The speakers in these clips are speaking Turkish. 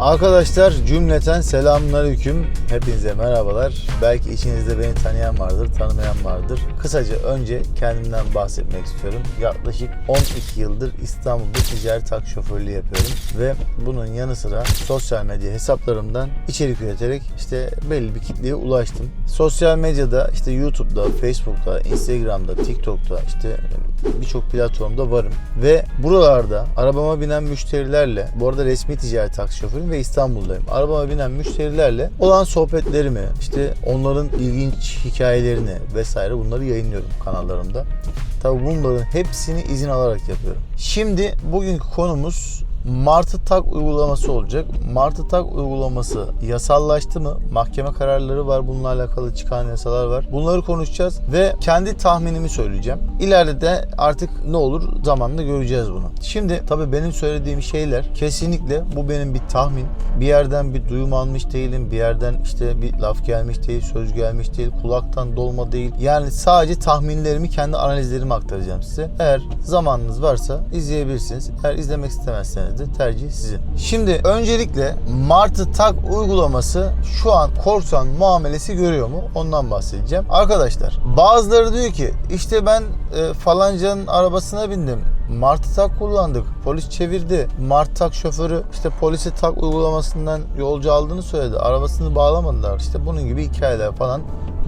Arkadaşlar cümleten selamünaleyküm. Hepinize merhabalar. Belki içinizde beni tanıyan vardır, tanımayan vardır. Kısaca önce kendimden bahsetmek istiyorum. Yaklaşık 12 yıldır İstanbul'da ticaret tak şoförlüğü yapıyorum ve bunun yanı sıra sosyal medya hesaplarımdan içerik üreterek işte belli bir kitleye ulaştım. Sosyal medyada işte YouTube'da, Facebook'ta, Instagram'da, TikTok'ta işte birçok platformda varım. Ve buralarda arabama binen müşterilerle, bu arada resmi ticaret taksi şoförüyüm ve İstanbul'dayım. Arabama binen müşterilerle olan sohbetlerimi, işte onların ilginç hikayelerini vesaire bunları yayınlıyorum kanallarımda. Tabii bunların hepsini izin alarak yapıyorum. Şimdi bugünkü konumuz Martı Tak uygulaması olacak. Martı Tak uygulaması yasallaştı mı? Mahkeme kararları var. Bununla alakalı çıkan yasalar var. Bunları konuşacağız ve kendi tahminimi söyleyeceğim. İleride de artık ne olur zamanla göreceğiz bunu. Şimdi tabii benim söylediğim şeyler kesinlikle bu benim bir tahmin. Bir yerden bir duyum almış değilim. Bir yerden işte bir laf gelmiş değil, söz gelmiş değil, kulaktan dolma değil. Yani sadece tahminlerimi, kendi analizlerimi aktaracağım size. Eğer zamanınız varsa izleyebilirsiniz. Eğer izlemek istemezseniz de tercih sizin. Şimdi öncelikle Martı Tak uygulaması şu an korsan muamelesi görüyor mu? Ondan bahsedeceğim. Arkadaşlar bazıları diyor ki işte ben e, falancanın arabasına bindim. Martı tak kullandık. Polis çevirdi. Martı tak şoförü işte polise tak uygulamasından yolcu aldığını söyledi. Arabasını bağlamadılar. İşte bunun gibi hikayeler falan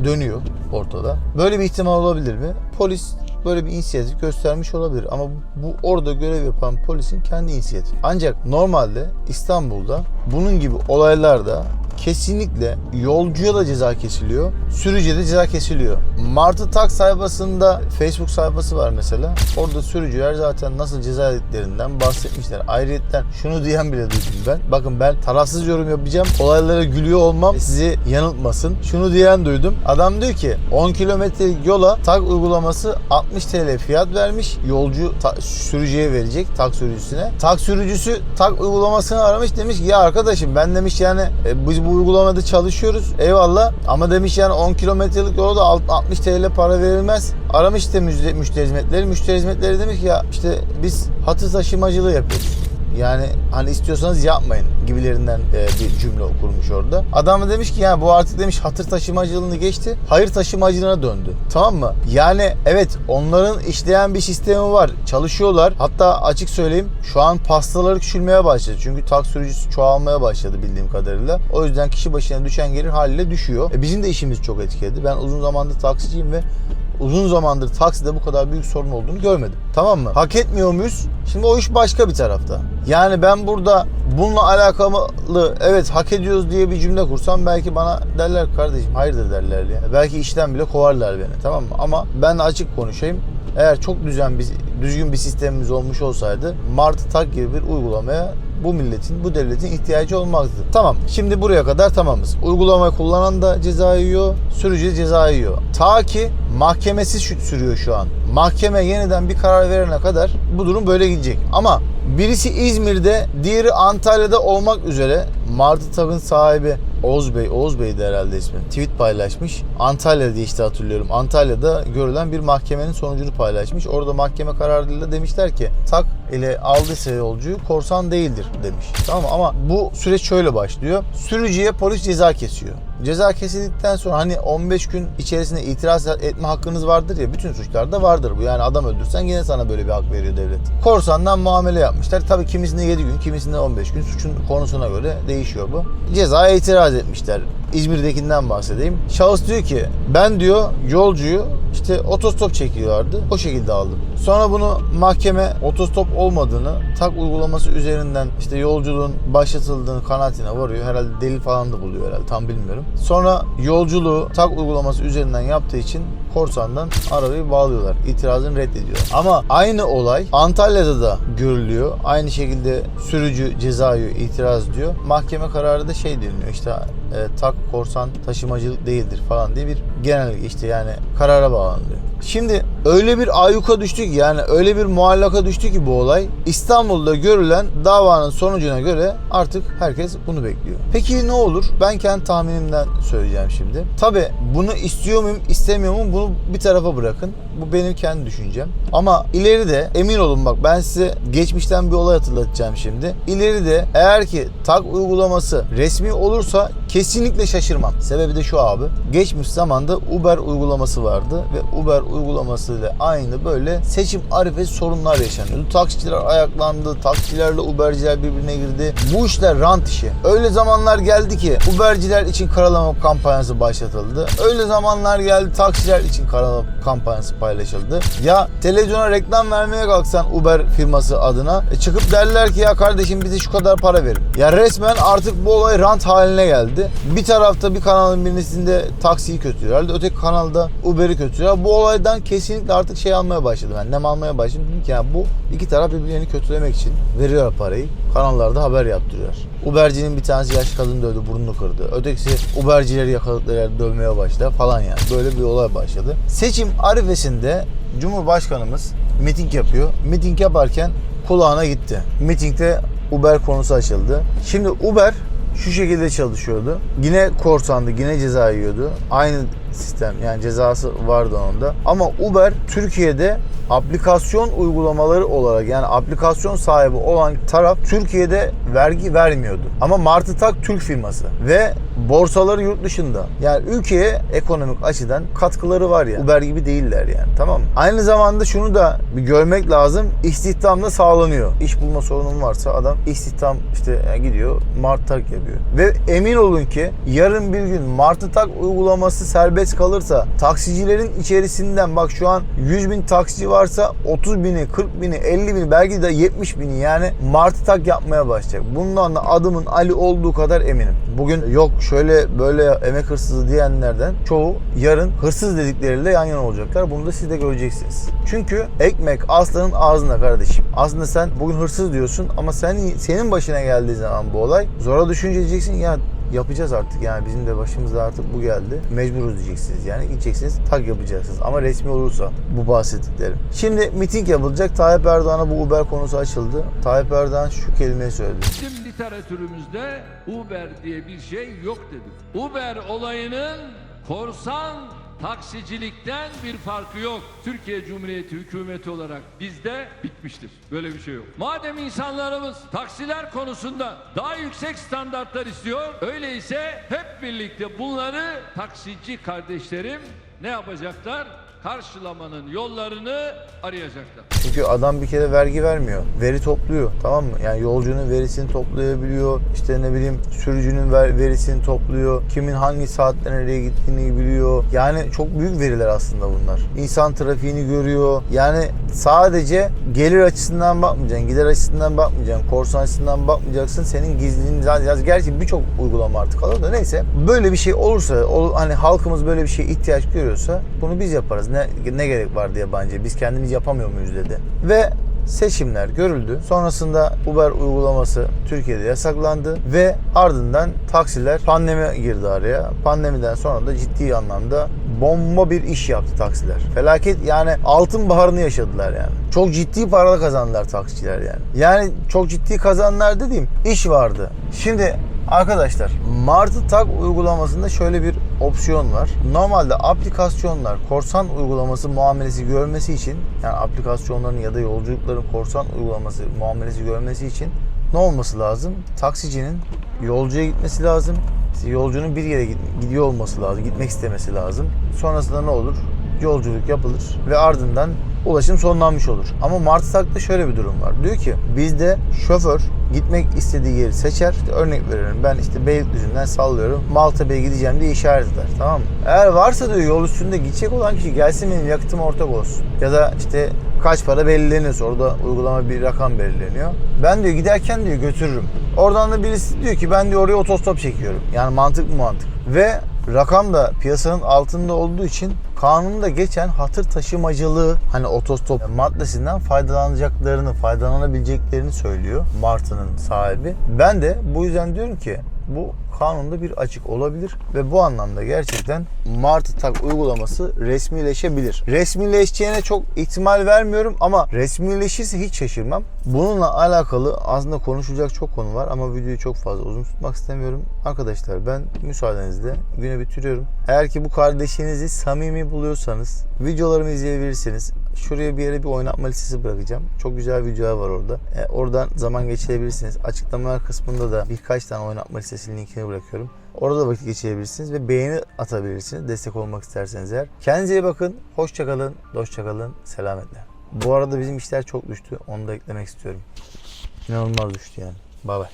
dönüyor ortada. Böyle bir ihtimal olabilir mi? Polis böyle bir inisiyatif göstermiş olabilir ama bu orada görev yapan polisin kendi inisiyatifi. Ancak normalde İstanbul'da bunun gibi olaylarda kesinlikle yolcuya da ceza kesiliyor, sürücüye de ceza kesiliyor. Martı Tak sayfasında Facebook sayfası var mesela. Orada sürücüler zaten nasıl ceza yediklerinden bahsetmişler. Ayrıca şunu diyen bile duydum ben. Bakın ben tarafsız yorum yapacağım. Olaylara gülüyor olmam sizi yanıltmasın. Şunu diyen duydum. Adam diyor ki 10 kilometrelik yola tak uygulaması 60 TL fiyat vermiş. Yolcu sürücüye verecek tak sürücüsüne. Tak sürücüsü tak uygulamasını aramış demiş ki ya arkadaşım ben demiş yani e, biz bu uygulamada çalışıyoruz. Eyvallah ama demiş yani 10 kilometrelik yola da alt- 60 TL para verilmez. Aramış işte müşteri hizmetleri. Müşteri hizmetleri demiş ki ya işte biz hatır taşımacılığı yapıyoruz. Yani hani istiyorsanız yapmayın gibilerinden e, bir cümle kurmuş orada. Adam da demiş ki yani bu artık demiş hatır taşımacılığını geçti. Hayır taşımacılığına döndü. Tamam mı? Yani evet onların işleyen bir sistemi var. Çalışıyorlar. Hatta açık söyleyeyim şu an pastaları küçülmeye başladı. Çünkü taksi sürücüsü çoğalmaya başladı bildiğim kadarıyla. O yüzden kişi başına düşen gelir haliyle düşüyor. E, bizim de işimiz çok etkiledi. Ben uzun zamandır taksiciyim ve uzun zamandır takside bu kadar büyük sorun olduğunu görmedim. Tamam mı? Hak etmiyor muyuz? Şimdi o iş başka bir tarafta. Yani ben burada bununla alakalı evet hak ediyoruz diye bir cümle kursam belki bana derler kardeşim hayırdır derler ya. Belki işten bile kovarlar beni tamam mı? Ama ben açık konuşayım. Eğer çok düzen bir, düzgün bir sistemimiz olmuş olsaydı Martı Tak gibi bir uygulamaya bu milletin, bu devletin ihtiyacı olmazdı. Tamam. Şimdi buraya kadar tamamız. Uygulamayı kullanan da ceza yiyor, sürücü ceza yiyor. Ta ki mahkemesiz sürüyor şu an. Mahkeme yeniden bir karar verene kadar bu durum böyle gidecek. Ama birisi İzmir'de, diğeri Antalya'da olmak üzere Martı Tak'ın sahibi Oğuz Bey, Oğuz Bey'di herhalde ismi. Tweet paylaşmış. Antalya işte hatırlıyorum. Antalya'da görülen bir mahkemenin sonucunu paylaşmış. Orada mahkeme kararıyla demişler ki tak ile aldıysa yolcuyu korsan değildir demiş. Tamam mı? ama bu süreç şöyle başlıyor. Sürücüye polis ceza kesiyor. Ceza kesildikten sonra hani 15 gün içerisinde itiraz etme hakkınız vardır ya bütün suçlarda vardır bu. Yani adam öldürsen yine sana böyle bir hak veriyor devlet. Korsandan muamele yapmışlar. Tabii kimisinde 7 gün, kimisinde 15 gün suçun konusuna göre değişiyor bu. Cezaya itiraz etmişler. İzmir'dekinden bahsedeyim. Şahıs diyor ki ben diyor yolcuyu işte otostop çekiyorlardı. O şekilde aldım. Sonra bunu mahkeme otostop olmadığını tak uygulaması üzerinden işte yolculuğun başlatıldığını kanaatine varıyor. Herhalde delil falan da buluyor herhalde tam bilmiyorum. Sonra yolculuğu tak uygulaması üzerinden yaptığı için korsandan arabayı bağlıyorlar. İtirazını reddediyor. Ama aynı olay Antalya'da da görülüyor. Aynı şekilde sürücü ceza yiyor, itiraz diyor. Mahkeme kararı da şey deniliyor işte e, tak korsan taşımacılık değildir falan diye bir genelge işte yani karara bağlanıyor. Şimdi öyle bir ayyuka düştü ki yani öyle bir muallaka düştü ki bu olay. İstanbul'da görülen davanın sonucuna göre artık herkes bunu bekliyor. Peki ne olur? Ben kendi tahminimden söyleyeceğim şimdi. Tabi bunu istiyor muyum istemiyor muyum bunu bir tarafa bırakın. Bu benim kendi düşüncem. Ama ileride emin olun bak ben size geçmişten bir olay hatırlatacağım şimdi. İleride eğer ki tag uygulaması resmi olursa kesinlikle şaşırmam. Sebebi de şu abi. Geçmiş zamanda Uber uygulaması vardı ve Uber uygulamasıyla aynı böyle seçim arifesi sorunlar yaşanıyordu. Taksiciler ayaklandı, taksicilerle Uberciler birbirine girdi. Bu işler rant işi. Öyle zamanlar geldi ki Uberciler için karalama kampanyası başlatıldı. Öyle zamanlar geldi taksiciler için karalama kampanyası paylaşıldı. Ya televizyona reklam vermeye kalksan Uber firması adına e, çıkıp derler ki ya kardeşim bize şu kadar para verin. Ya resmen artık bu olay rant haline geldi. Bir tarafta bir kanalın birisinde taksiyi kötülüyorlar. Öteki kanalda Uber'i kötülüyorlar. Bu olaydan kesinlikle artık şey almaya başladım. Ben nem almaya başladım. Dedim ki ya bu iki taraf birbirlerini kötülemek için veriyor parayı. Kanallarda haber yaptırıyor. Ubercinin bir tanesi yaşlı kadını dövdü, burnunu kırdı. Ötekisi Ubercileri yakaladılar, dövmeye başladı falan yani. Böyle bir olay başladı. Seçim arifesinde Cumhurbaşkanımız miting yapıyor. Miting yaparken kulağına gitti. Mitingde Uber konusu açıldı. Şimdi Uber şu şekilde çalışıyordu. Yine korsandı, yine ceza yiyordu. Aynı sistem yani cezası vardı onda. Ama Uber Türkiye'de aplikasyon uygulamaları olarak yani aplikasyon sahibi olan taraf Türkiye'de vergi vermiyordu. Ama Martı Tak Türk firması ve borsaları yurt dışında. Yani ülkeye ekonomik açıdan katkıları var ya. Uber gibi değiller yani tamam mı? Aynı zamanda şunu da bir görmek lazım. İstihdam da sağlanıyor. İş bulma sorunun varsa adam istihdam işte yani gidiyor Martı Tak yapıyor. Ve emin olun ki yarın bir gün Martı Tak uygulaması serbest kalırsa taksicilerin içerisinden bak şu an 100 bin taksici varsa 30 bini, 40 bini, 50 bini belki de 70 bini yani Martı Tak yapmaya başlayacak. Bundan da adımın Ali olduğu kadar eminim. Bugün yok şöyle böyle emek hırsızı diyenlerden çoğu yarın hırsız dedikleriyle yan yana olacaklar. Bunu da siz de göreceksiniz. Çünkü ekmek aslanın ağzında kardeşim. Aslında sen bugün hırsız diyorsun ama sen senin başına geldiği zaman bu olay zora düşünce diyeceksin ya yapacağız artık yani bizim de başımıza artık bu geldi. Mecburuz diyeceksiniz yani gideceksiniz tak yapacaksınız ama resmi olursa bu bahsettiklerim. Şimdi miting yapılacak. Tayyip Erdoğan'a bu Uber konusu açıldı. Tayyip Erdoğan şu kelimeyi söyledi. Bizim literatürümüzde Uber diye bir şey yok dedik. Uber olayının korsan taksicilikten bir farkı yok. Türkiye Cumhuriyeti hükümeti olarak bizde bitmiştir. Böyle bir şey yok. Madem insanlarımız taksiler konusunda daha yüksek standartlar istiyor, öyleyse hep birlikte bunları taksici kardeşlerim ne yapacaklar? Karşılamanın yollarını arayacaklar. Çünkü adam bir kere vergi vermiyor. Veri topluyor tamam mı? Yani yolcunun verisini toplayabiliyor. İşte ne bileyim sürücünün ver- verisini topluyor. Kimin hangi saatte nereye gittiğini biliyor. Yani çok büyük veriler aslında bunlar. İnsan trafiğini görüyor. Yani sadece gelir açısından bakmayacaksın. Gider açısından bakmayacaksın. Korsan açısından bakmayacaksın. Senin gizliliğin zaten gerçi birçok uygulama artık alıyor da neyse. Böyle bir şey olursa ol- hani halkımız böyle bir şeye ihtiyaç görüyorsa bunu biz yaparız. Ne ne gerek var diye bence. Biz kendimiz yapamıyor muyuz dedi. Ve seçimler görüldü. Sonrasında Uber uygulaması Türkiye'de yasaklandı ve ardından taksiler pandemi girdi araya. Pandemiden sonra da ciddi anlamda bomba bir iş yaptı taksiler. Felaket yani altın baharını yaşadılar yani. Çok ciddi paralar kazandılar taksiciler yani. Yani çok ciddi kazanlar dediğim iş vardı. Şimdi Arkadaşlar Martı Tak uygulamasında şöyle bir opsiyon var. Normalde aplikasyonlar korsan uygulaması muamelesi görmesi için yani aplikasyonların ya da yolculukların korsan uygulaması muamelesi görmesi için ne olması lazım? Taksicinin yolcuya gitmesi lazım. Yolcunun bir yere gid- gidiyor olması lazım, gitmek istemesi lazım. Sonrasında ne olur? Yolculuk yapılır ve ardından ulaşım sonlanmış olur. Ama Martı Tak'ta şöyle bir durum var. Diyor ki bizde şoför gitmek istediği yeri seçer. İşte örnek veriyorum ben işte Beylikdüzü'nden sallıyorum. Maltepe'ye gideceğim diye işaret eder. Tamam mı? Eğer varsa diyor yol üstünde gidecek olan kişi gelsin benim yakıtım ortak olsun. Ya da işte kaç para belirleniyorsa orada uygulama bir rakam belirleniyor. Ben diyor giderken diyor götürürüm. Oradan da birisi diyor ki ben diyor oraya otostop çekiyorum. Yani mantık mı mantık. Ve rakam da piyasanın altında olduğu için kanunda geçen hatır taşımacılığı hani otostop maddesinden faydalanacaklarını, faydalanabileceklerini söylüyor Martı'nın sahibi. Ben de bu yüzden diyorum ki bu kanunda bir açık olabilir ve bu anlamda gerçekten Martı Tak uygulaması resmileşebilir. Resmileşeceğine çok ihtimal vermiyorum ama resmileşirse hiç şaşırmam. Bununla alakalı aslında konuşulacak çok konu var ama videoyu çok fazla uzun tutmak istemiyorum. Arkadaşlar ben müsaadenizle güne bitiriyorum. Eğer ki bu kardeşinizi samimi buluyorsanız videolarımı izleyebilirsiniz. Şuraya bir yere bir oynatma listesi bırakacağım. Çok güzel videolar var orada. E, oradan zaman geçirebilirsiniz. Açıklamalar kısmında da birkaç tane oynatma listesinin linkini bırakıyorum. Orada da vakit geçirebilirsiniz ve beğeni atabilirsiniz. Destek olmak isterseniz eğer. Kendinize iyi bakın. Hoşçakalın. Dostçakalın. Selametle. Bu arada bizim işler çok düştü. Onu da eklemek istiyorum. İnanılmaz düştü yani. Bay bay.